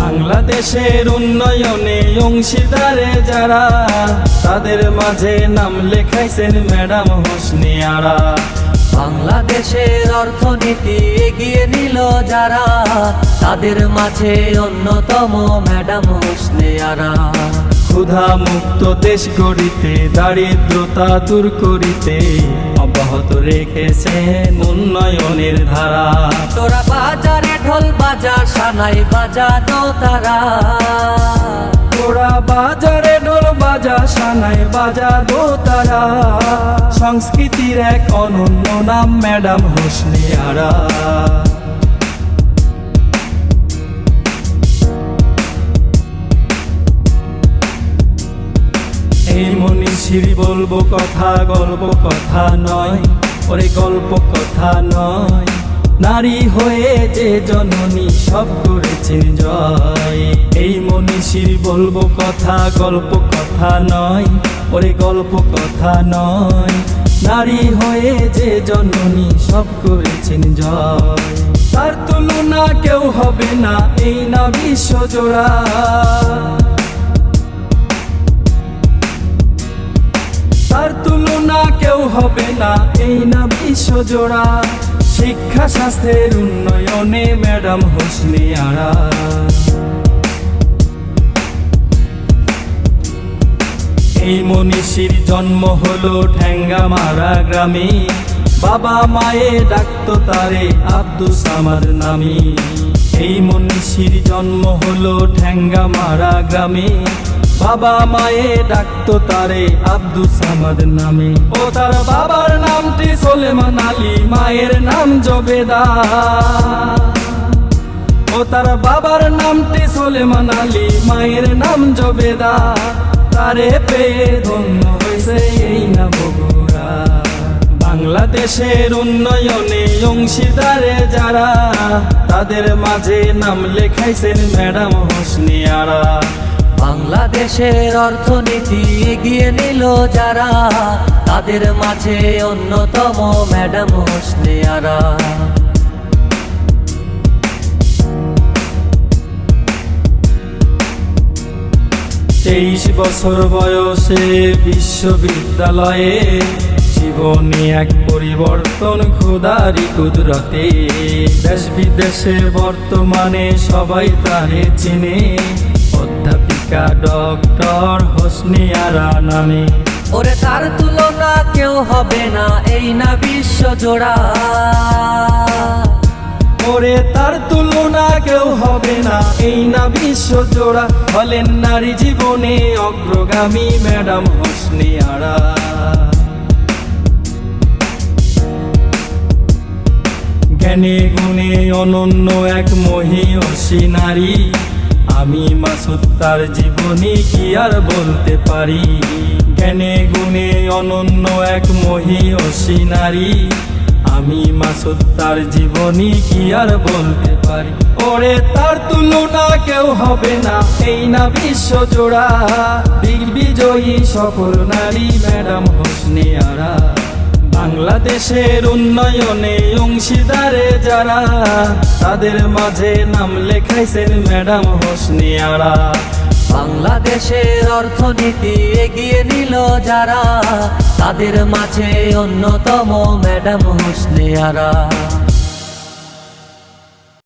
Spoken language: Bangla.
বাংলাদেশের উন্নয়নে অংশীদারে যারা তাদের মাঝে নাম লেখাইছেন ম্যাডাম হোসনি আরা বাংলাদেশের অর্থনীতি এগিয়ে নিল যারা তাদের মাঝে অন্যতম ম্যাডাম হোসনে আরা ক্ষুধা মুক্ত দেশ গড়িতে দারিদ্রতা দূর করিতে অব্যাহত রেখেছেন উন্নয়নের ধারা। তোরা বাজারে ঢোল বাজা সানাই তারা। তোরা বাজারে ঢোল বাজা সানায় বাজা তারা। সংস্কৃতির এক অনন্য নাম, ম্যাডাম হোসনি আরা। এই মনীষীর বলব কথা, গল্প কথা নয়, ওরে গল্প কথা নয়। নারী হয়ে যে জননী, সব করেছেন জয়। এই মনীষীর বলব কথা, গল্প কথা নয়, ওরে গল্প কথা নয়। নারী হয়ে যে জননী, সব করেছেন জয়। তার তুলনা কেউ হবে না, এই না বিশ্ব জোড়া। তার তুলনা কেউ হবে না, এই না বিশ্বজোড়া শিক্ষা, স্বাস্থ্যের উন্নয়নে ম্যাডাম হোসনি আরা। এই মনীষীর জন্ম হলো ঠ্যাঙ্গা মারা গ্রামে। বাবা মায়ে ডাকতো তারে আব্দুল সামাদ নামে। এই মনীষীর জন্ম হলো ঠ্যাঙ্গা মারা গ্রামে। বাবা মায়ে ডাকতো তারে আব্দুল সামাদ নামে। ও তার বাবার নামটি সোলেমান আলী, মায়ের নাম জবেদা। ও তার বাবার নামটি সোলেমান আলী, মায়ের নাম জবেদা। তারে পেয়ে ধন্য হয়েছে এই না বগুড়া বাংলাদেশের উন্নয়নে অংশীদারে যারা, তাদের মাঝে নাম লেখাইছেন ম্যাডাম হোসনি বাংলাদেশের অর্থনীতি এগিয়ে নিল যারা, তাদের মাঝে অন্যতম ম্যাডাম হোসনে আরা তেইশ বছর বয়সে বিশ্ববিদ্যালয়ে জীবনে এক পরিবর্তন খুদারি কুদরতে, দেশ বিদেশে বর্তমানে সবাই তারে চিনে। অধ্যাপিকা ডক্টর হোসনি আরা নামে। ওরে তার তুলনা কেউ হবে না এই না বিশ্ব জোড়া। ওরে তার তুলনা কেউ হবে না এই না বিশ্ব জোড়া। হলেন নারী জীবনে অগ্রগামী ম্যাডাম হোসনি আরা। জ্ঞানে গুণে অনন্য এক মহিষী নারী। আমি মাসুদ, তার জীবনী কি আর বলতে পারি? জ্ঞানে গুণে অনন্য এক মহিষী নারী। আমি মাসুদ, তার জীবনী কি আর বলতে পারি? ওরে, তার তুলনা কেউ হবে না, এই না বিশ্ব জোড়া। বিজয়ী সকল নারী, ম্যাডাম হোসনি আরা। বাংলাদেশের উন্নয়নে অংশীদারে যারা, তাদের মাঝে নাম লেখাইছেন ম্যাডাম হোসনিয়ারা। বাংলাদেশের অর্থনীতি এগিয়ে নিল যারা, তাদের মাঝে অন্যতম ম্যাডাম হোসনিয়ারা।